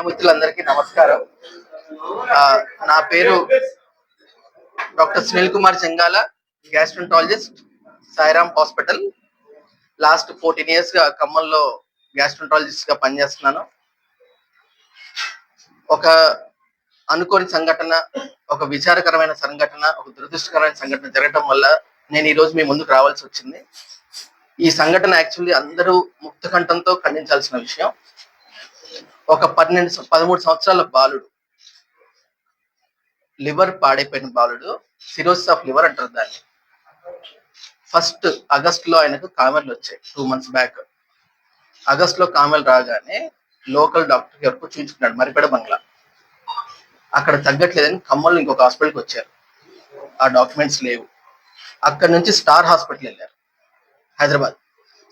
పుణ్యమిత్రులందరికీ నమస్కారం. నా పేరు doctor Sunil Kumar Chengala gastroenterologist Sairam hospital. Last fourteen ఇయర్స్గా ఖమ్మంలో గ్యాస్ట్రంటాలజిస్ట్గా పనిచేస్తున్నాను. ఒక అనుకోని సంఘటన ఒక విచారకరమైన సంఘటన ఒక దురదృష్టకరమైన సంఘటన జరగటం వల్ల నేను ఈ రోజు మీ ముందుకు రావాల్సి వచ్చింది. ఈ సంఘటన యాక్చువల్లీ అందరూ ముక్త కంఠంతో ఖండించాల్సిన విషయం. ఒక పన్నెండు పదమూడు సంవత్సరాల బాలుడు. లివర్ పాడైపోయిన బాలుడు సిరోసిస్ ఆఫ్ లివర్ అంటారు దాన్ని. ఫస్ట్ ఆగస్ట్లో ఆయనకు కామెర్లు వచ్చాయి టూ మంత్స్ బ్యాక్. ఆగస్ట్లో కామెర్లు రాగానే లోకల్ డాక్టర్ వరకు చూపించుకున్నాడు మరిపెడ బంగ్లా. అక్కడ తగ్గట్లేదని ఖమ్మంలో ఇంకొక హాస్పిటల్కి వచ్చారు. ఆ డాక్యుమెంట్స్ లేవు. అక్కడ నుంచి స్టార్ హాస్పిటల్ వెళ్ళారు. హైదరాబాద్.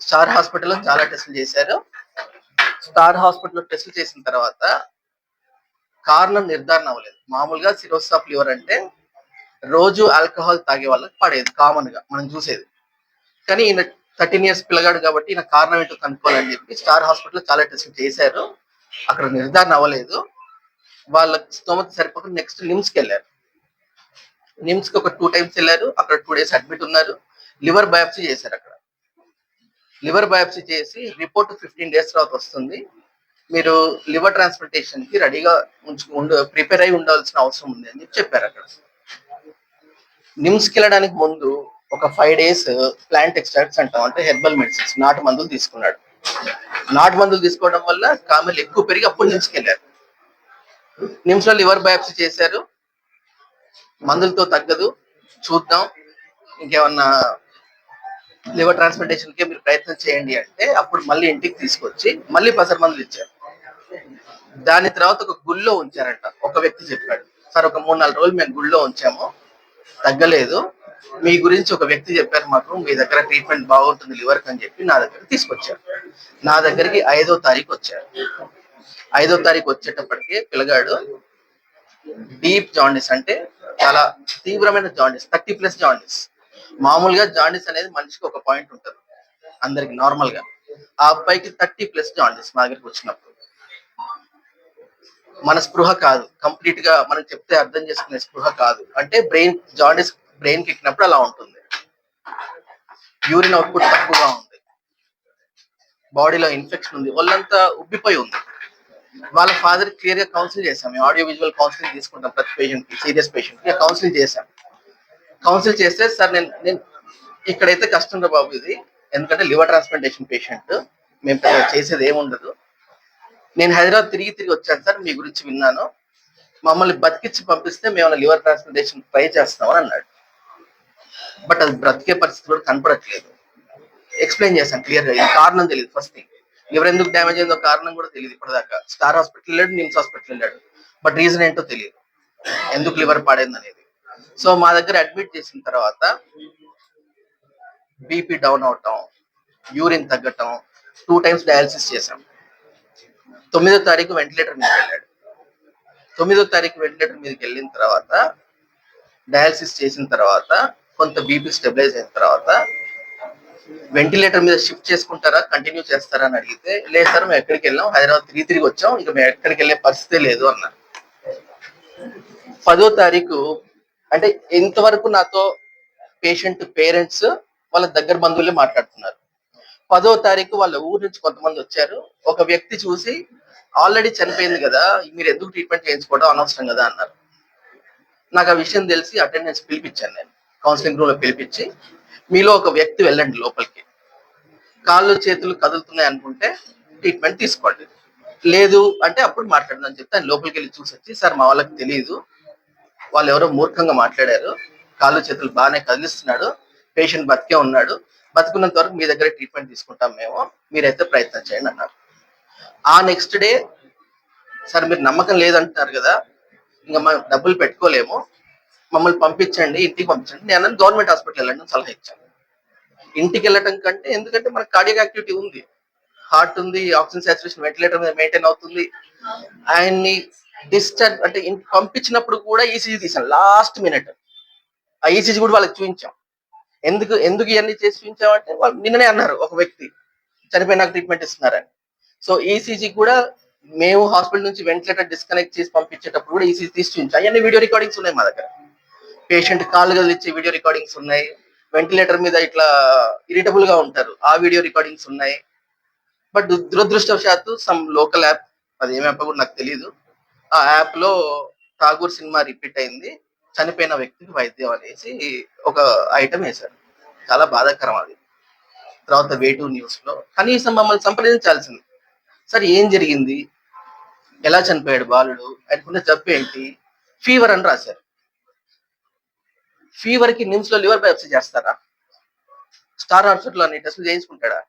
స్టార్ హాస్పిటల్లో చాలా టెస్టులు చేశారు. స్టార్ హాస్పిటల్లో టెస్ట్ చేసిన తర్వాత కారణం నిర్ధారణ అవ్వలేదు. మామూలుగా సిరోసిస్ ఆఫ్ లివర్ అంటే రోజు ఆల్కహాల్ తాగే వాళ్ళకి పడేది కామన్గా మనం చూసేది. కానీ ఈయన థర్టీన్ ఇయర్స్ పిల్లగాడు కాబట్టి ఈయన కారణం ఏంటో కనుక్కోవాలని చెప్పి స్టార్ హాస్పిటల్ చాలా టెస్ట్ చేశారు. అక్కడ నిర్ధారణ అవ్వలేదు. వాళ్ళ స్తోమత సరిపోక నెక్స్ట్ నిమ్స్కి వెళ్ళారు. నిమ్స్కి ఒక టూ టైమ్స్ వెళ్ళారు. అక్కడ టూ డేస్ అడ్మిట్ ఉన్నారు. లివర్ బయాప్సీ చేశారు అక్కడ. లివర్ బయాప్సీ చేసి రిపోర్ట్ ఫిఫ్టీన్ డేస్ తర్వాత వస్తుంది. మీరు లివర్ ట్రాన్స్ప్లాంటేషన్కి రెడీగా ఉంచు ఉండ ప్రిపేర్ అయి ఉండాల్సిన అవసరం ఉంది అని చెప్పారు అక్కడ. నిమ్స్కి వెళ్ళడానికి ముందు ఒక ఫైవ్ డేస్ ప్లాంట్ ఎక్స్ట్రాక్ట్స్ అంటాం. అంటే హెర్బల్ మెడిసిన్స్ నాటు మందులు తీసుకున్నాడు. నాటు మందులు తీసుకోవడం వల్ల కామెలు ఎక్కువ పెరిగి అప్పుడు నిమ్స్కి వెళ్ళారు. నిమ్స్లో లివర్ బయాప్సీ చేశారు. మందులతో తగ్గదు. చూద్దాం. ఇంకేమన్నా లివర్ ట్రాన్స్ప్లాంటేషన్కి మీరు ప్రయత్నం చేయండి అంటే అప్పుడు మళ్ళీ ఇంటికి తీసుకొచ్చి మళ్ళీ పసరు మందులు ఇచ్చారు. దాని తర్వాత ఒక గుళ్ళో ఉంచారంట. ఒక వ్యక్తి చెప్పాడు సార్ ఒక మూడు నాలుగు రోజులు మేము గుళ్ళో ఉంచాము తగ్గలేదు. మీ గురించి ఒక వ్యక్తి చెప్పారు మాకు మీ దగ్గర ట్రీట్మెంట్ బాగుంటుంది లివర్ అని చెప్పి నా దగ్గర తీసుకొచ్చారు. నా దగ్గరికి ఐదో తారీఖు వచ్చారు. ఐదో తారీఖు వచ్చేటప్పటికి పిల్లగాడు డీప్ జాండిస్ అంటే చాలా తీవ్రమైన జాండిస్ థర్టీ ప్లస్ జాండిస్. మామూలుగా జాండిస్ అనేది మనిషికి ఒక పాయింట్ ఉంటుంది. అందరికి నార్మల్గా. ఆ అబ్బాయికి థర్టీ ప్లస్ జాండిస్ మా దగ్గరికి వచ్చినప్పుడు. మన స్పృహ కాదు. కంప్లీట్గా మనం చెప్తే అర్థం చేసుకునే స్పృహ కాదు. అంటే బ్రెయిన్ జాండిస్ బ్రెయిన్కి ఎక్కినప్పుడు అలా ఉంటుంది. యూరిన్ అవుట్పుట్ తక్కువగా ఉంది. బాడీలో ఇన్ఫెక్షన్ ఉంది. ఒళ్ళంతా ఉబ్బిపోయి ఉంది. వాళ్ళ ఫాదర్ క్లియర్గా కౌన్సిల్ చేశాం. ఆడియో విజువల్ కౌన్సిలింగ్ తీసుకుంటాం ప్రతి పేషెంట్కి సీరియస్ పేషెంట్కి కౌన్సిలింగ్ చేశాం. కౌన్సిల్ చేస్తే సార్ నేను నేను ఇక్కడైతే కష్టం రా బాబు ఇది. ఎందుకంటే లివర్ ట్రాన్స్ప్లాంటేషన్ పేషెంట్. మేము చేసేది ఏముండదు. నేను హైదరాబాద్ తిరిగి తిరిగి వచ్చాను సార్ మీ గురించి విన్నాను. మమ్మల్ని బతికిచ్చి పంపిస్తే మేము లివర్ ట్రాన్స్ప్లాంటేషన్ ట్రై చేస్తామని అన్నాడు. బట్ అది బ్రతికే పరిస్థితి కూడా కనపడట్లేదు. ఎక్స్ప్లెయిన్ చేశాను క్లియర్ ఇది కారణం తెలియదు ఫస్ట్ థింగ్. లివర్ ఎందుకు డ్యామేజ్ అయిందో కారణం కూడా తెలియదు ఇప్పటిదాకా. స్టార్ హాస్పిటల్ వెళ్ళాడు నిమ్స్ హాస్పిటల్ వెళ్ళాడు. బట్ రీజన్ ఏంటో తెలియదు. ఎందుకు లివర్ పాడైంది అనేది సో మా దగ్గర అడ్మిట్ చేసిన తర్వాత బీపీ డౌన్ అవటం యూరిన్ తగ్గటం టూ టైమ్స్ డయాలసిస్ చేశాం. తొమ్మిదో తారీఖు వెంటిలేటర్ మీదకి వెళ్ళాడు. తొమ్మిదో తారీఖు వెంటిలేటర్ మీదకి వెళ్ళిన తర్వాత డయాలసిస్ చేసిన తర్వాత కొంత బీపీ స్టెబిలైజ్ అయిన తర్వాత వెంటిలేటర్ మీద షిఫ్ట్ చేసుకుంటారా కంటిన్యూ చేస్తారా అని అడిగితే లేదు సార్ మేము ఎక్కడికి వెళ్ళాం హైదరాబాద్ తిరిగి తిరిగి వచ్చాం ఇంకా మేము ఎక్కడికి వెళ్ళే పరిస్థితే లేదు అన్నారు. పదో తారీఖు అంటే ఇంతవరకు నాతో పేషెంట్ పేరెంట్స్ వాళ్ళ దగ్గర బంధువులే మాట్లాడుతున్నారు. పదో తారీఖు వాళ్ళ ఊరు నుంచి కొంతమంది వచ్చారు. ఒక వ్యక్తి చూసి ఆల్రెడీ చనిపోయింది కదా మీరు ఎందుకు ట్రీట్మెంట్ చేయించుకోవడం అనవసరం కదా అన్నారు. నాకు ఆ విషయం తెలిసి అటెండెన్స్ పిలిపించాను నేను. కౌన్సిలింగ్ రూమ్లో పిలిపించి మీలో ఒక వ్యక్తి వెళ్ళండి లోపలికి. కాళ్ళు చేతులు కదులుతున్నాయి అనుకుంటే ట్రీట్మెంట్ తీసుకోండి. లేదు అంటే అప్పుడు మాట్లాడదాం చెప్తే ఆయన లోపలికి వెళ్ళి చూసి వచ్చి సార్ మా వాళ్ళకి తెలియదు వాళ్ళు ఎవరో మూర్ఖంగా మాట్లాడారు. కాళ్ళు చేతులు బాగానే కదిలిస్తున్నాడు. పేషెంట్ బతికే ఉన్నాడు. బతుకున్నంత వరకు మీ దగ్గర ట్రీట్మెంట్ తీసుకుంటాం మేము. మీరైతే ప్రయత్నం చేయండి అన్నారు. ఆ నెక్స్ట్ డే సార్ మీరు నమ్మకం లేదంటున్నారు కదా. ఇంకా మనం డబ్బులు పెట్టుకోలేము. మమ్మల్ని పంపించండి ఇంటికి పంపించండి. నేను గవర్నమెంట్ హాస్పిటల్ వెళ్ళండి సలహా ఇచ్చాను. ఇంటికి వెళ్ళటం కంటే ఎందుకంటే మనకు కార్డియక్ యాక్టివిటీ ఉంది. హార్ట్ ఉంది ఆక్సిజన్ సాచురేషన్ వెంటిలేటర్ మీద మెయింటైన్ అవుతుంది. ఆయన్ని డిశ్చార్జ్ అంటే పంపించినప్పుడు కూడా ఈసీజీ తీసాం. Last minute. ఆ ఈసీజీ కూడా వాళ్ళకి చూపించాం. ఎందుకు ఎందుకు ఇవన్నీ చేసి చూపించామంటే వాళ్ళు నిన్ననే అన్నారు ఒక వ్యక్తి చనిపోయినాక ట్రీట్మెంట్ ఇస్తున్నారని. సో ఈసీజీ కూడా మేము హాస్పిటల్ నుంచి వెంటిలేటర్ డిస్కనెక్ట్ చేసి పంపించేటప్పుడు కూడా ఈసీజీ తీసి చూపించాం. అవన్నీ వీడియో రికార్డింగ్స్ ఉన్నాయి మా దగ్గర. పేషెంట్ కాళ్ళు కదిలిచ్చే వీడియో రికార్డింగ్స్ ఉన్నాయి. వెంటిలేటర్ మీద ఇట్లా ఇరిటబుల్గా ఉంటారు. ఆ వీడియో రికార్డింగ్స్ ఉన్నాయి. బట్ దురదృష్టవశాత్తు సమ్ లోకల్ యాప్ అది ఏం యాప్ కూడా నాకు తెలియదు ఆ యాప్లో ఠాగూర్ సినిమా రిపీట్ అయింది. చనిపోయిన వ్యక్తికి వైద్యం అనేసి ఒక ఐటమ్ వేశారు. చాలా బాధాకరం అది. తర్వాత వేటు న్యూస్లో కనీసం మమ్మల్ని సంప్రదించాల్సింది. సరే ఏం జరిగింది? ఎలా చనిపోయాడు బాలుడు? ఆయనకున్న జబ్బు ఏంటి? ఫీవర్ అని రాశారు. ఫీవర్కి నిమ్స్లో లివర్ బయాప్సీ చేస్తారా? స్టార్ హాస్పిటల్ అన్ని టెస్టులు చేయించుకుంటాడా?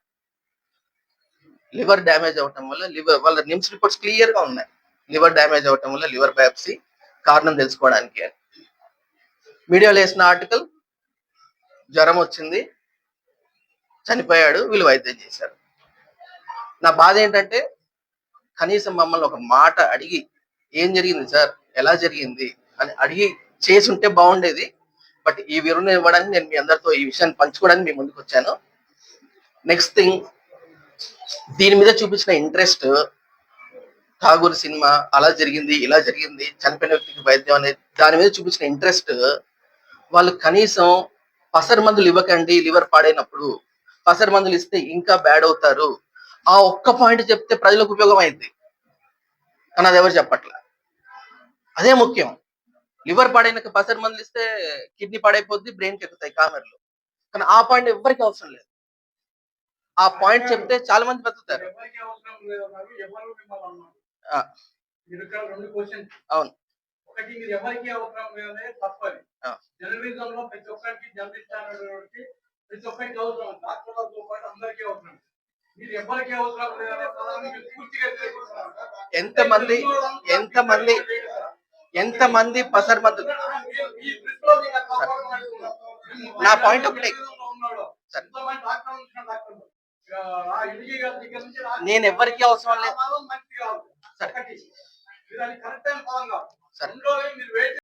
లివర్ డ్యామేజ్ అవటం వల్ల లివర్ వాళ్ళ నిమ్స్ రిపోర్ట్స్ క్లియర్గా ఉన్నాయి. లివర్ డ్యామేజ్ అవటం వల్ల లివర్ బయాప్సీ కారణం తెలుసుకోవడానికి అని. మీడియాలో వేసిన ఆర్టికల్ జ్వరం వచ్చింది చనిపోయాడు వీళ్ళు వైద్యం చేశారు. నా బాధ ఏంటంటే కనీసం మమ్మల్ని ఒక మాట అడిగి ఏం జరిగింది సార్? ఎలా జరిగింది? అని అడిగి చేసి ఉంటే బాగుండేది. బట్ ఈ వివరణ ఇవ్వడానికి నేను మీ అందరితో ఈ విషయాన్ని పంచుకోవడానికి మీ ముందుకు వచ్చాను. నెక్స్ట్ థింగ్ దీని మీద చూపించిన ఇంట్రెస్ట్ ఠాగూర్ సినిమా అలా జరిగింది ఇలా జరిగింది చనిపోయిన వ్యక్తికి వైద్యం అనేది దాని మీద చూపించిన ఇంట్రెస్ట్ వాళ్ళు కనీసం పసరు మందులు ఇవ్వకండి లివర్ పాడైనప్పుడు. పసరు మందులు ఇస్తే ఇంకా బ్యాడ్ అవుతారు. ఆ ఒక్క పాయింట్ చెప్తే ప్రజలకు ఉపయోగం అయింది కానీ అది ఎవరు చెప్పట్లే? అదే ముఖ్యం. లివర్ పాడైన పసరు మందులు ఇస్తే కిడ్నీ పాడైపోద్ది బ్రెయిన్కి ఎక్కుతాయి కామెర్లు. కానీ ఆ పాయింట్ ఎవరికి అవసరం లేదు. ఆ పాయింట్ చెప్తే చాలా మంది బతుకుతారు అవును. ఒకటి మీరు ఎవరికి అవసరం తప్పది. జర్నలిజం లో ప్రతి ఒక్కరికి జర్నలిస్ట్ అనేటువంటి ప్రతి ఒక్కరికి అవసరం. డాక్టర్లతో పాటు అందరికీ అవసరం. మీరు ఎవరికి అవసరం లేదనే పదాన్ని మీరు పూర్తిగా తెలుసుకున్నారు. ఎంతమంది ఎంతమంది ఎంతమంది పసరు అంటున్నా. నా point ఒకటే. నేను ఎవరికి అవసరం లేదు ఆ పదం మంచిది కాదు.